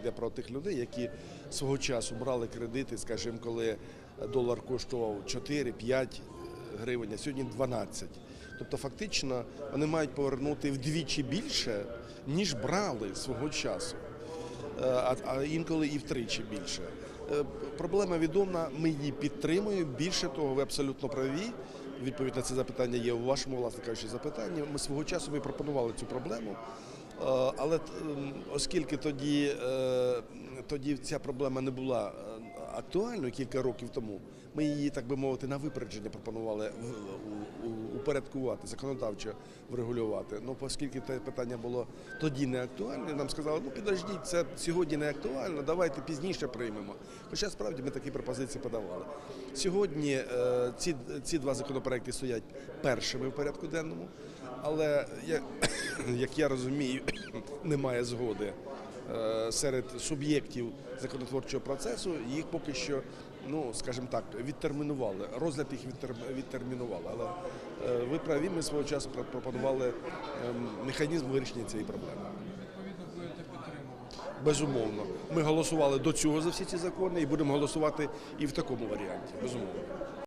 йде про тих людей, які свого часу брали кредити, скажімо, коли долар коштував 4-5 гривень, а сьогодні 12. Тобто, фактично, вони мають повернути вдвічі більше, ніж брали свого часу. Е, а, інколи і втричі більше. Е, Проблема відома, ми її підтримуємо. Більше того, ви абсолютно праві. Відповідь на це запитання є у вашому, власне кажучи, запитанні. Ми свого часу ми пропонували цю проблему. Е, Але ем, оскільки тоді, е, тоді ця проблема не була е, актуальною кілька років тому, ми її, так би мовити, на випередження пропонували у- упорядкувати, законодавчо врегулювати. Ну, оскільки те питання було тоді не актуальне, нам сказали, ну підождіть, це сьогодні не актуально, давайте пізніше приймемо. Хоча справді ми такі пропозиції подавали. Сьогодні е, ці, ці два законопроекти стоять першими в порядку денному, але я, як я розумію, немає згоди серед суб'єктів законотворчого процесу. Їх поки що, ну скажімо так, відтермінували. Розгляд їх відтер- відтермінували. Але е, ви праві, ми свого часу пропонували ем, механізм вирішення цієї проблеми. Безумовно, ми голосували до цього за всі ці закони і будемо голосувати і в такому варіанті. Безумовно.